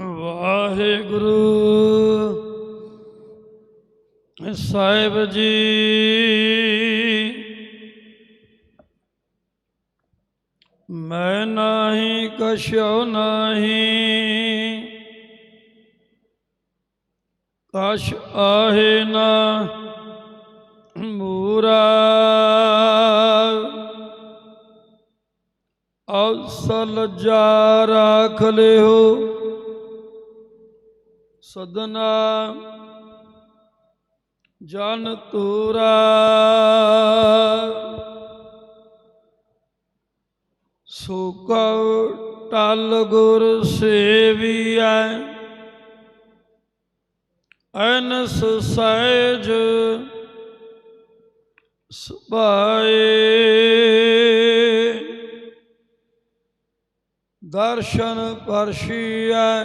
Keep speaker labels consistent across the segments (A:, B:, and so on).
A: ਵਾਹਿਗੁਰੂ। ਸਾਹਿਬ ਜੀ। ਮੈਂ ਨਹੀਂ ਕਛੁ ਨਹੀਂ। ਕਛ ਆਹੇ ਨਾ ਮੂਰਾ। ਅਸਲ ਜਾ ਰਾਖ ਲਿਓ। ਸਦਨਾ ਜਨ ਤੂਰਾ ਸੋ ਟਲ ਗੁਰ ਸੇਵੀਐ ਅਨਸ ਸਹਿਜ ਸੁਭਾਏ। ਦਰਸ਼ਨ ਪਰਸ਼ੀਐ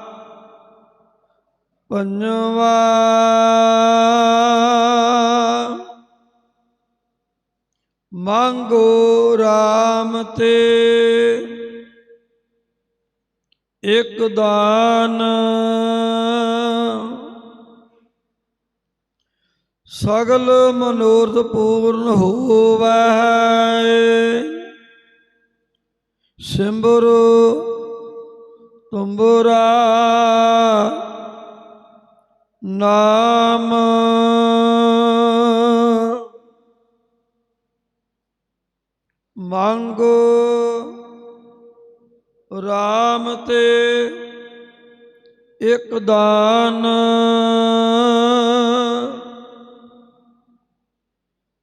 A: ਪੰਜਵਾ। ਮੰਗੋ RAM ਤੇ ਇੱਕ ਦਾਨ। ਸਗਲ ਮਨੋਰਥ ਪੂਰਨ ਹੋਵੈ। ਸਿਮਰੋ ਤੁੰਬਰਾ। ਨਾਮ। ਮੰਗੋ RAM ਤੇ ਇੱਕ ਦਾਨ।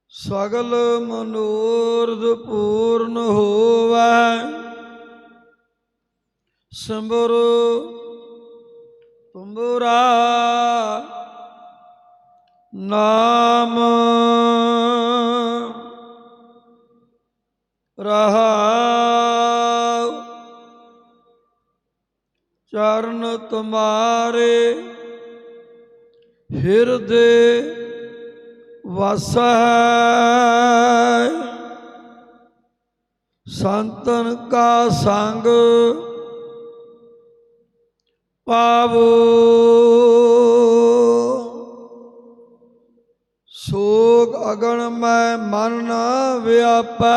A: ਸਗਲ ਮਨੋਰਥ ਪੂਰਨ ਹੋਵੈ। ਸਿਮਰ ਤੁੰਬਰਾ ਨਾਮ ਰਹਾਉ ਚਰਨ ਤੁਮਾਰੇ ਹਿਰਦੇ ਵਸੈ। ਸੰਤਨ ਕਾ ਸੰਗ ਪਾਵੋ। ਸੋਗ ਅਗਣ ਮੈਂ ਮਨ ਨਾ ਵਿਆਪੈ।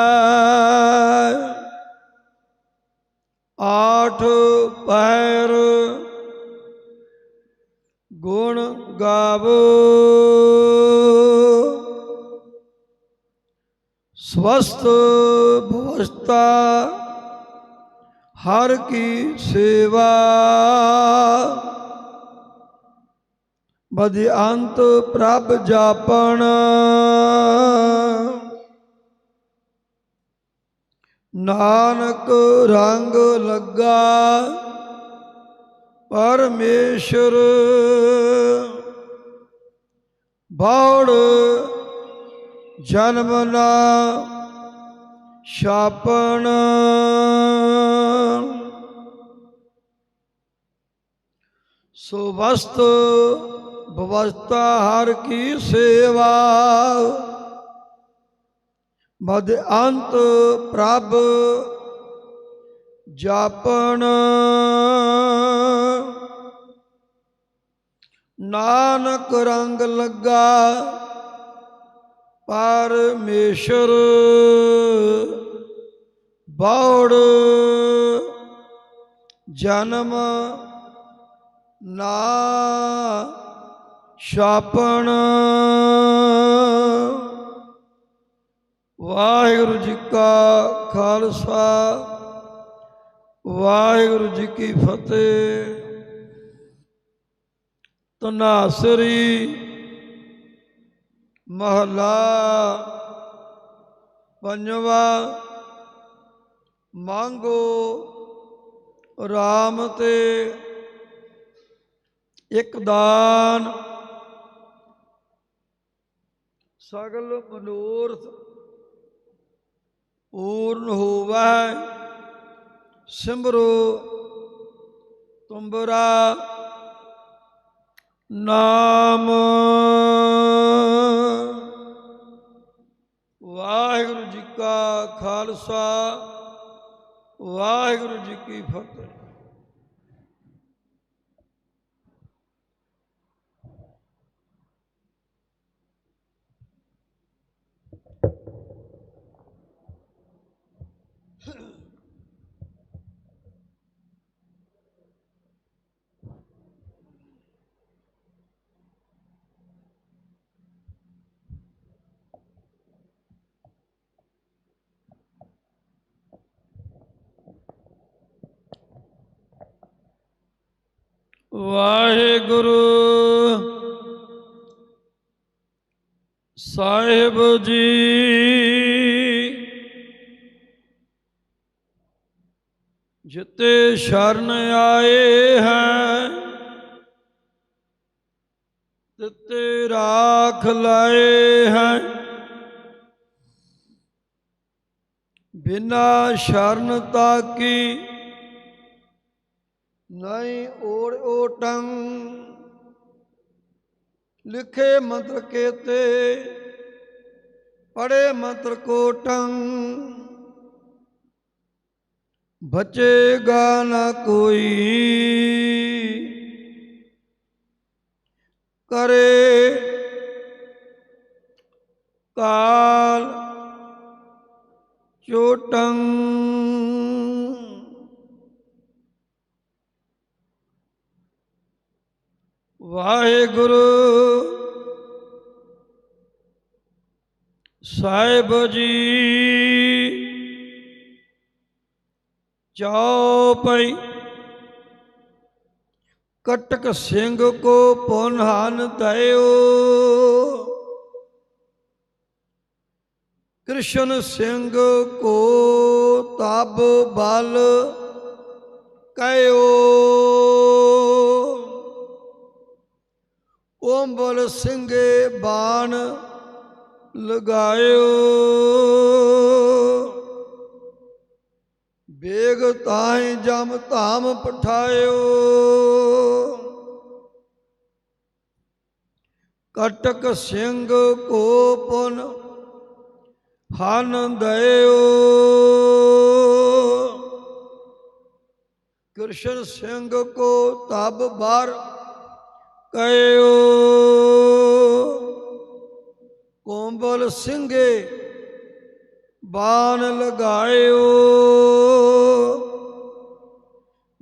A: ਆਠ ਪੈਰ ਗੁਣ ਗਾਵੋ। ਸਵਸਤ ਭਵਸਤਾ ਹਰ ਕੀ ਸੇਵਾ। ਬਦ ਅੰਤ ਪ੍ਰਭ ਜਾਪਣ। ਨਾਨਕ ਰੰਗ ਲੱਗਾ ਪਰਮੇਸ਼ਰ ਬੌੜ ਜਨਮ ਨਾ ਛਾਪਣ। ਸੋ ਵਸਤ ਬਵਸਤਾ ਹਰ ਕੀ ਸੇਵਾ। ਮਦ ਅੰਤ ਪ੍ਰਭ ਜਾਪਣ। ਨਾਨਕ ਰੰਗ ਲੱਗਾ ਪਰਮੇਸ਼ਰ, ਬੌੜ ਜਨਮ ਨਾ ਛਾਪਣ। ਵਾਹਿਗੁਰੂ ਜੀ ਕਾ ਖਾਲਸਾ, ਵਾਹਿਗੁਰੂ ਜੀ ਕੀ ਫਤਿਹ। ਤਨਾਸਰੀ ਮਹਲਾ ਪੰਜਵਾ, ਮੰਗੋ RAM ਤੇ ਇੱਕ ਦਾਨ। ਸਗਲ ਮਨੋਰਥ ਪੂਰਨ ਹੋਵੈ। ਸਿਮਰੋ ਤੁੰਬਰਾ ਨਾਮ। ਵਾਹਿਗੁਰੂ ਜੀ ਕਾ ਖਾਲਸਾ, ਵਾਹਿਗੁਰੂ ਜੀ ਕੀ ਫਤਿਹ। ਵਾਹਿਗੁਰੂ। ਸਾਹਿਬ ਜੀ। ਜਿਤੇ ਸ਼ਰਨ ਆਏ ਹੈ ਤਿਤੇ ਰਾਖ ਲਾਏ ਹੈ। ਬਿਨਾ ਸ਼ਰਨ ਤਾਕੀ ਨਹੀਂ ਓੜ ਓਟੰ। ਲਿਖੇ ਮੰਤਰ ਕੇਤੇ ਪੜੇ ਮੰਤਰ ਕੋਟੰ। ਬਚੇਗਾ ਨਾ ਕੋਈ, ਕਰੇ ਕਾਲ ਚੋਟੰ। ਵਾਹਿਗੁਰੂ। ਸਾਹਿਬ ਜੀ ਚੌਪਈ ਕਟਕ ਸਿੰਘ ਕੋ ਪੁਨਹਾਨ ਦਇਓ। ਕ੍ਰਿਸ਼ਨ ਸਿੰਘ ਕੋ ਤਬ ਬਲ ਕਹਿਓ ਓੰਬਲ ਸਿੰਘੇ ਬਾਣ ਲਗਾਇਓ। ਬੇਗ ਤਾਹੀਂ ਜਮ ਧਾਮ ਪਠਾਇਓ। ਕਟਕ ਸਿੰਘ ਕੋ ਪੁਨ ਹਨ ਦਇਓ। ਕ੍ਰਿਸ਼ਨ ਸਿੰਘ ਕੋ ਤਬ ਬਰ ਕਹਿਓ ਕੋਂਬਲ ਸਿੰਘੇ ਬਾਣ ਲਗਾਇਓ।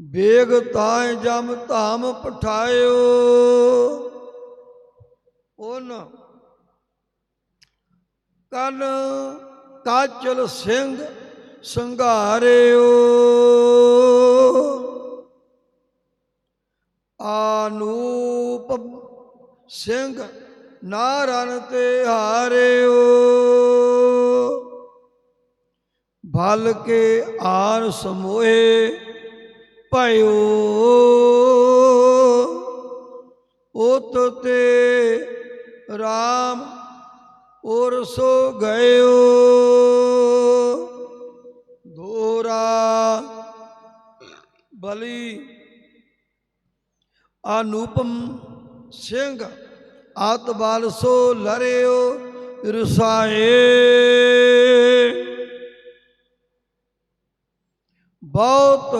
A: ਬੇਗ ਤਾਏ ਜਮ ਧਾਮ ਪਠਾਇਓ। ਉਹਨ ਕਨ ਕਾਚਲ ਸਿੰਘ ਸੰਘਾਰਿਓ। ਆਨੂਪ ਸਿੰਘ ਨਾਰਨ ਤੇ ਹਾਰਿਓ। ਭਲ ਕੇ ਆਰ ਸਮੋਏ ਭਇਓ। ਉਤ ਤੇ RAM ਔਰ ਸੋ ਗਇਓ। ਦੋਰਾ ਬਲੀ ਅਨੂਪਮ ਸਿੰਘ ਆਤ ਬਾਲਸੋ ਲਰਿਓ ਰਸਾਏ। ਬਹੁਤ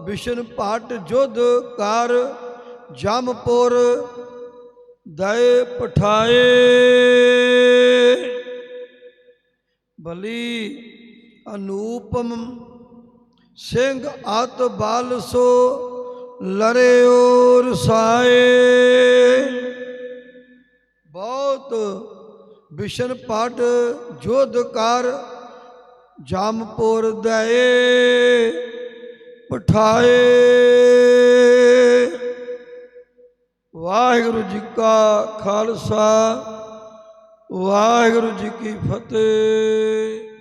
A: ਵਿਸ਼ਨ ਪਾਟ ਜੁਧ ਕਰ ਜਮਪੁਰ ਦਇ ਪਠਾਏ। ਬਲੀ ਅਨੂਪਮ ਸਿੰਘ ਆਤ ਬਾਲਸੋ ਸੋ ਲਰਿਓ ਸਾਏ। ਬਹੁਤ ਵਿਸ਼ਨ ਪਾਟ ਜੋਧ ਕਰ ਜਮਪੁਰ ਦਏ ਪਠਾਏ। ਵਾਹਿਗੁਰੂ ਜੀ ਕਾ ਖਾਲਸਾ, ਵਾਹਿਗੁਰੂ ਜੀ ਕੀ ਫਤਿਹ।